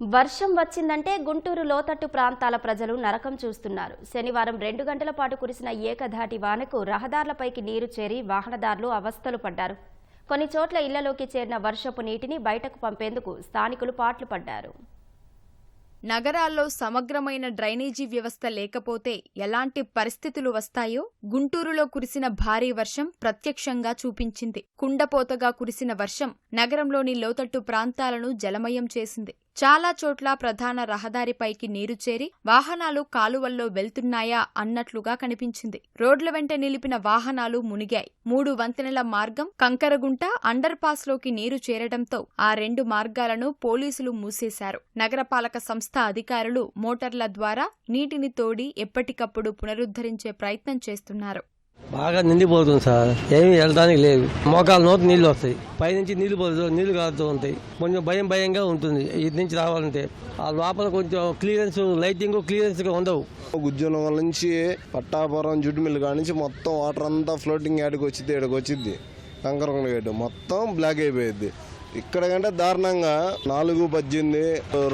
వర్షం వచ్చిందంటే గుంటూరు లోతట్టు ప్రాంతాల ప్రజలు నరకం చూస్తున్నారు. శనివారం రెండు గంటల పాటు కురిసిన ఏకధాటి వానకు రహదారులపైకి నీరు చేరి వాహనదారులు అవస్థలు పడ్డారు. కొన్ని చోట్ల ఇళ్ళలోకి చేరిన వర్షపు నీటిని బయటకు పంపేందుకు స్థానికులు పాట్లు పడ్డారు. నగరాల్లో సమగ్రమైన డ్రైనేజీ వ్యవస్థ లేకపోతే ఎలాంటి పరిస్థితులు వస్తాయో గుంటూరులో కురిసిన భారీ వర్షం ప్రత్యక్షంగా చూపించింది. కుండపోతగా కురిసిన వర్షం నగరంలోని లోతట్టు ప్రాంతాలను జలమయం చేసింది. చాలా చోట్ల ప్రధాన రహదారిపైకి నీరు చేరి వాహనాలు కాలువల్లో వెళ్తున్నాయా అన్నట్లుగా కనిపించింది. రోడ్ల వెంట నిలిపిన వాహనాలు మునిగాయి. మూడు వంతెనల మార్గం కంకరగుంట అండర్ పాస్లోకి నీరు చేరడంతో ఆ రెండు మార్గాలను పోలీసులు మూసేశారు. నగరపాలక సంస్థ అధికారులు మోటార్ల ద్వారా నీటిని తోడి ఎప్పటికప్పుడు పునరుద్ధరించే ప్రయత్నం చేస్తున్నారు. బాగా నిండిపోతుంది సార్. ఏమీ వెళ్ళడానికి లేదు మోకాల నోటి నీళ్ళు వస్తాయి. పైనుంచి నీళ్ళు పోతు నీళ్ళు కారుతూ ఉంటాయి. కొంచెం భయం భయంగా ఉంటుంది. ఇటు నుంచి రావాలంటే. ఆ లోపల కొంచెం క్లియరెన్స్ లైటింగ్ క్లియరెన్స్గా ఉండవు. గుజ్జున నుంచి పట్టాపురం జుట్టు మిల్లు కాడ నుంచి మొత్తం వాటర్ అంతా ఫ్లోటింగ్ యాడికి వచ్చింది ఇక్కడికి వచ్చింది కంకరం గేటు మొత్తం బ్లాక్ అయిపోయింది ఇక్కడ కంటే దారుణంగా నాలుగు పద్దెనిమిది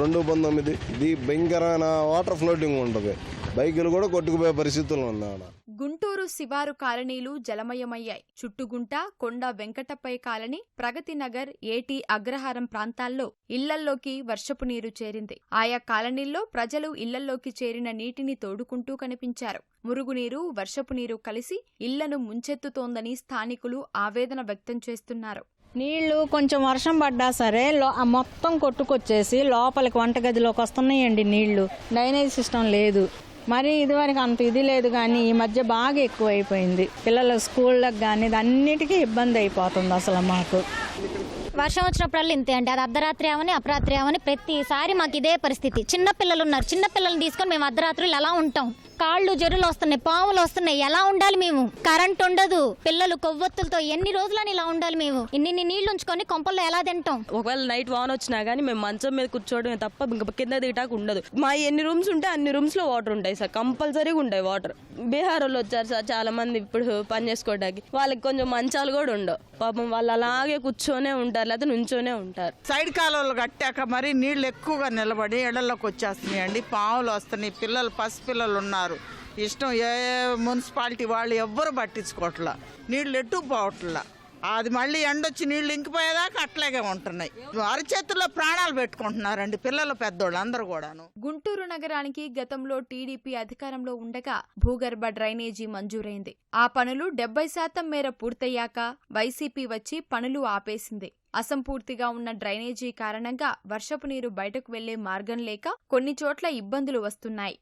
రెండు పంతొమ్మిది ఇది భయంకరమైన వాటర్ ఫ్లోటింగ్ ఉంటుంది. బైకులు కూడా కొట్టుకుపోయే పరిస్థితులు ఆడ. గుంటూరు శివారు కాలనీలు జలమయమయ్యాయి. చుట్టుగుంట కొండ వెంకటపై కాలనీ ప్రగతి నగర్ ఏటి అగ్రహారం ప్రాంతాల్లో ఇళ్ళల్లోకి వర్షపు నీరు చేరింది. ఆయా కాలనీల్లో ప్రజలు ఇళ్ళల్లోకి చేరిన నీటిని తోడుకుంటూ కనిపించారు. మురుగునీరు వర్షపు నీరు కలిసి ఇళ్ళను ముంచెత్తుతోందని స్థానికులు ఆవేదన వ్యక్తం చేస్తున్నారు. నీళ్ళు కొంచెం వర్షం పడ్డా సరే లో- ఆ మొత్తం కొట్టుకొచ్చేసి లోపలికి వంటగదిలోకి వస్తున్నాయండి నీళ్ళు. డ్రైనేజ్ సిస్టమ్ లేదు. మరి ఇదివరకు అంత ఇది లేదు కానీ ఈ మధ్య బాగా ఎక్కువైపోయింది. పిల్లల స్కూళ్ళకి కానీ అన్నిటికీ ఇబ్బంది అయిపోతుంది అసలు మాకు. వర్షం వచ్చినప్పుడల్లా ఇంతే అండి. అది అర్ధరాత్రి అవని అపరాత్రి అవని ప్రతిసారి మాకు ఇదే పరిస్థితి. చిన్న పిల్లలు ఉన్నారు. చిన్న పిల్లల్ని తీసుకొని మేము అర్ధరాత్రులు ఎలా ఉంటాం. కాళ్ళు జరులు వస్తున్నాయి పాములు వస్తున్నాయి. ఎలా ఉండాలి మేము? కరెంట్ ఉండదు. పిల్లలు కొవ్వొత్తులతో ఎన్ని రోజులని ఇలా ఉండాలి మేము? ఇన్ని నీళ్ళు ఉంచుకొని కొంపల్లో ఎలా తింటాం? ఒకవేళ నైట్ వాన్ వచ్చినా కానీ మేము మంచం మీద కూర్చోవడమే తప్ప ఇంక కింద దిగటాకు ఉండదు. మా ఎన్ని రూమ్స్ ఉంటే అన్ని రూమ్స్లో వాటర్ ఉంటాయి సార్. కంపల్సరీగా ఉంటాయి వాటర్. బీహార్ వాళ్ళు వచ్చారు సార్ చాలా మంది ఇప్పుడు పని చేసుకోవడానికి. వాళ్ళకి కొంచెం మంచాలు కూడా ఉండవు. పాపం వాళ్ళు అలాగే కూర్చొనే ఉంటారు లేకపోతే నుంచోనే ఉంటారు. సైడ్ కాలువలు కట్టాక మరి నీళ్ళు ఎక్కువగా నిలబడి ఎడల్లోకి వచ్చేస్తున్నాయండి. పాములు వస్తున్నాయి పిల్లలు పసి పిల్లలు ఉన్నారు. ఇష్టం ఏ మున్సిపాలిటీ వాళ్ళు ఎవ్వరు పట్టించుకోవట్లా. నీళ్ళు ఎటు పోవట్లా. అది మళ్ళీ ఎండొచ్చి నీళ్ళు ఇంకిపోయేదాకా అట్లాగే ఉంటున్నాయి. అరచేతుల్లో ప్రాణాలు పెట్టుకుంటున్నారండి పిల్లలు పెద్దోళ్ళు అందరూ కూడాను. గుంటూరు నగరానికి గతంలో టీడీపీ అధికారంలో ఉండగా భూగర్భ డ్రైనేజీ మంజూరైంది. ఆ పనులు డెబ్బై శాతం మేర పూర్తయ్యాక వైసీపీ వచ్చి పనులు ఆపేసింది. అసంపూర్తిగా ఉన్న డ్రైనేజీ కారణంగా వర్షపు నీరు బయటకు వెళ్ళే మార్గం లేక కొన్ని చోట్ల ఇబ్బందులు వస్తున్నాయి.